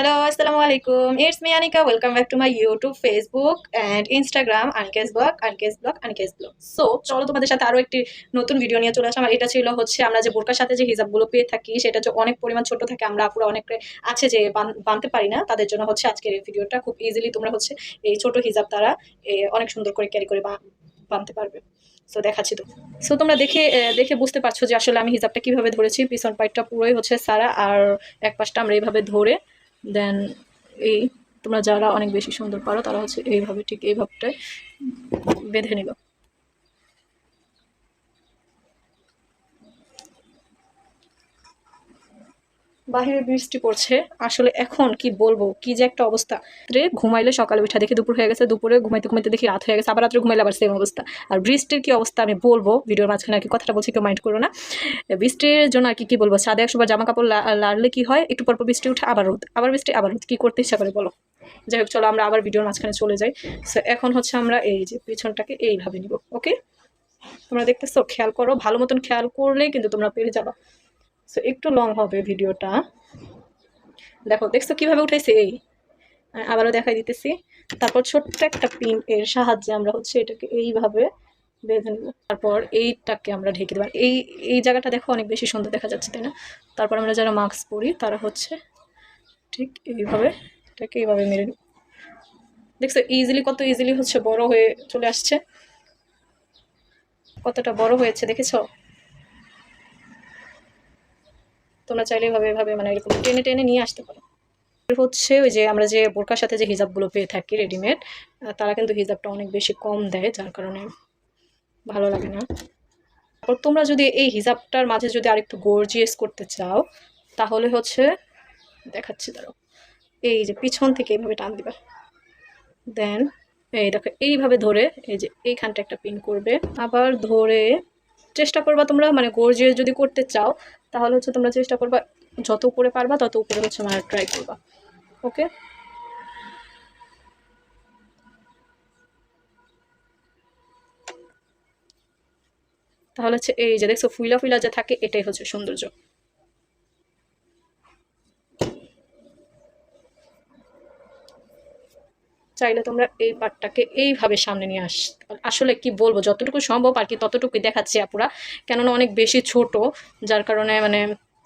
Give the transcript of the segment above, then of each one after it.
Hello, Assalamu alaikum. It's me Anika. Welcome back to my YouTube, Facebook and Instagram, Anike's Blog, Anike's Blog, Anike's Blog. So চলো তোমাদের সাথে আরও একটি নতুন video নিয়ে চলে আসলাম আর এটা ছিল হচ্ছে আমরা যে বোরকার সাথে যে হিজাবগুলো পেয়ে থাকি সেটা যে অনেক পরিমাণ ছোট থাকে আমরা পুরো অনেক আছে যে বানতে পারি না তাদের জন্য হচ্ছে আজকের এই ভিডিওটা খুব ইজিলি তোমরা হচ্ছে এই ছোট হিজাব এ, অনেক সুন্দর করে ক্যারি করে বানতে পারবে সো দেখাচ্ছি তো সো তোমরা দেখে দেখে বুঝতে পারছ যে আসলে আমি হিজাবটা কীভাবে ধরেছি পিছন পাইটটা পুরোই হচ্ছে সারা আর এক পাশটা আমরা এইভাবে ধরে দেন এই তোমরা যারা অনেক বেশি সুন্দর পারো, তারা হচ্ছে এইভাবে ঠিক এইভাবটায় বেঁধে নিল। বাহিরে বৃষ্টি পড়ছে। আসলে এখন কি বলব? কি যে একটা অবস্থা। রে ঘুমাইলে সকালে উঠা দেখি দুপুর হয়ে গেছে। দুপুরে ঘুমাইতে ঘুমাইতে দেখি রাত হয়ে গেছে। আবার রাত্রে ঘুমাইলে আবার সেম অবস্থা। আর বৃষ্টির কি অবস্থা আমি বলব? ভিডিওর মাঝখানে আর কি কথাটা বলছি, কেউ মাইন্ড করো না। বৃষ্টির জন্য আর কি কি বলব? সাদে একশোবার জামা কাপড় লাড়লে কি হয়? একটু পর পর বৃষ্টি উঠে আবার রোদ। আবার বৃষ্টি, আবার রোদ। কি করতে ইচ্ছা করে বলো? যাই হোক, চলো আমরা আবার ভিডিওর মাঝখানে চলে যাই। সো এখন হচ্ছে আমরা এই যে পিছনটাকে এইভাবে নিব ওকে তোমরা দেখতেছো, খেয়াল করো। ভালো মতন খেয়াল করলেই কিন্তু তোমরা পেরে যাবা। সো একটু লং হবে ভিডিওটা দেখো, দেখছ কীভাবে উঠেছে এই আবারও দেখাই দিতেছি। তারপর ছোট্ট একটা পিন এর সাহায্যে আমরা হচ্ছে এটাকে এইভাবে বেঁধে নেব। তারপর এইটাকে আমরা ঢেকে দেবো। এই এই জায়গাটা দেখো অনেক বেশি সুন্দর দেখা যাচ্ছে, তাই না? তারপর আমরা যারা মাস্ক পরি, তারা হচ্ছে ঠিক এইভাবে এটাকে এইভাবে মেরে নেব। দেখছ ইজিলি কত ইজিলি হচ্ছে বড় হয়ে চলে আসছে? কতটা বড় হয়েছে, দেখেছ? তোমরা চাইলে এভাবে এভাবে মানে এরকম টেনে টেনে নিয়ে আসতে পারো। হচ্ছে ওই যে আমরা যে বোরকার সাথে যে হিজাবগুলো পেয়ে থাকি রেডিমেড তারা কিন্তু হিজাবটা অনেক বেশি কম দেয়, যার কারণে ভালো লাগে না। তারপর তোমরা যদি এই হিজাবটার মাঝে যদি আরেকটু গর্জিয়াস করতে চাও, তাহলে হচ্ছে, দেখাচ্ছি, দাঁড়াও। এই যে পিছন থেকে এইভাবে টান দিবা। দেন এই দেখো, এইভাবে ধরে এই যে এইখানটা একটা পিন করবে। আবার ধরে চেষ্টা করবা তোমরা মানে গর্জিয়ে যদি করতে চাও, তাহলে হচ্ছে তোমরা চেষ্টা করবা, যত উপরে পারবা তত উপরে হচ্ছে মানে ট্রাই করবা ওকে তাহলে হচ্ছে এই যে দেখছ, ফুইলা ফুইলা যে থাকে, এটাই হচ্ছে সৌন্দর্য। চাইলে তোমরা এই পার্টটাকে এইভাবে সামনে নিয়ে আস, আসলে কি বলব, যতটুকু সম্ভব আর কি ততটুকুই দেখাচ্ছি আপুরা। কেননা অনেক বেশি ছোট, যার কারণে মানে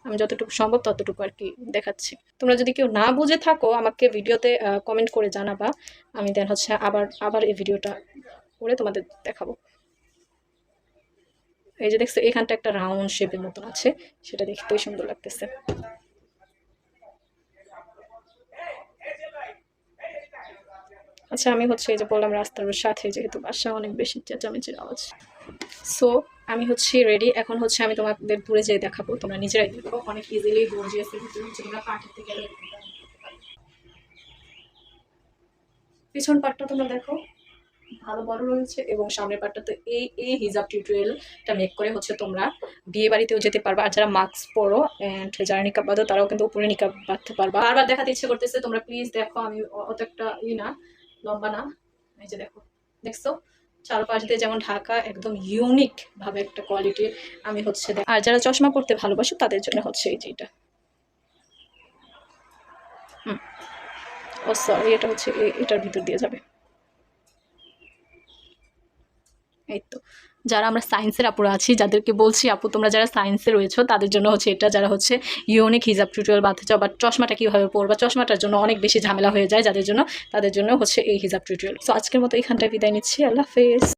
আমি যতটুকু সম্ভব ততটুকু আর কি দেখাচ্ছি। তোমরা যদি কেউ না বুঝে থাকো, আমাকে ভিডিওতে কমেন্ট করে জানাবা। আমি দেন হচ্ছে আবার আবার এই ভিডিওটা করে তোমাদের দেখাবো। এই যে দেখছ, এখানটা একটা রাউন্ড শেপের মতন আছে। সেটা দেখতেই সুন্দর লাগতেছে। আচ্ছা আমি হচ্ছে এই যে বললাম রাস্তার সাথে যেহেতু বাসা, অনেক বেশি চেঁচামেচির আওয়াজ। সো আমি হচ্ছে রেডি এখন হচ্ছে আমি তোমাদের দূরে যেয়ে দেখাবো। তোমরা নিজেরাই দেখো। অনেক ইজিলি পাঠিয়ে গেলে পিছন পাটটা তোমরা দেখো। ভালো বড় রয়েছে এবং সামনের পাটটা তো এই এই হিজাব টিউটোরিয়ালটা মেক করে হচ্ছে তোমরা বিয়ে বাড়িতেও যেতে পারবা। আর যারা মাস্ক পরো অ্যান্ড যারা নিকাব বাঁধো, তারাও কিন্তু উপরে নিকাব বাঁধতে পারবা। বারবার দেখাতে ইচ্ছে করতেছে, তোমরা প্লিজ দেখো। আমি অত একটা ই না। লম্বা না এই যে দেখো, দেখছ? চারপাশ দিয়ে যেমন ঢাকা, একদম ইউনিক ভাবে একটা কোয়ালিটির আমি হচ্ছে আর যারা চশমা পড়তে ভালোবাসো, তাদের জন্য হচ্ছে এই যে এটা। হুম। ও সরি এটা হচ্ছে এটার ভিতর দিয়ে যাবে। এই তো যারা আমরা সায়েন্সের আপুরা আছি, যাদেরকে বলছি, আপু, তোমরা যারা সায়েন্সে রয়েছো, তাদের জন্য হচ্ছে এটা যারা হচ্ছে ইউনিক হিজাব টিউটোরিয়াল বাঁধতে চাও বা চশমাটা কীভাবে পরবা, চশমাটার জন্য অনেক বেশি ঝামেলা হয়ে যায় যাদের জন্য, তাদের জন্য হচ্ছে এই হিজাব টিউটোরিয়াল সো আজকের মতো এখানটায় বিদায় নিচ্ছি। আল্লাহ হাফেজ।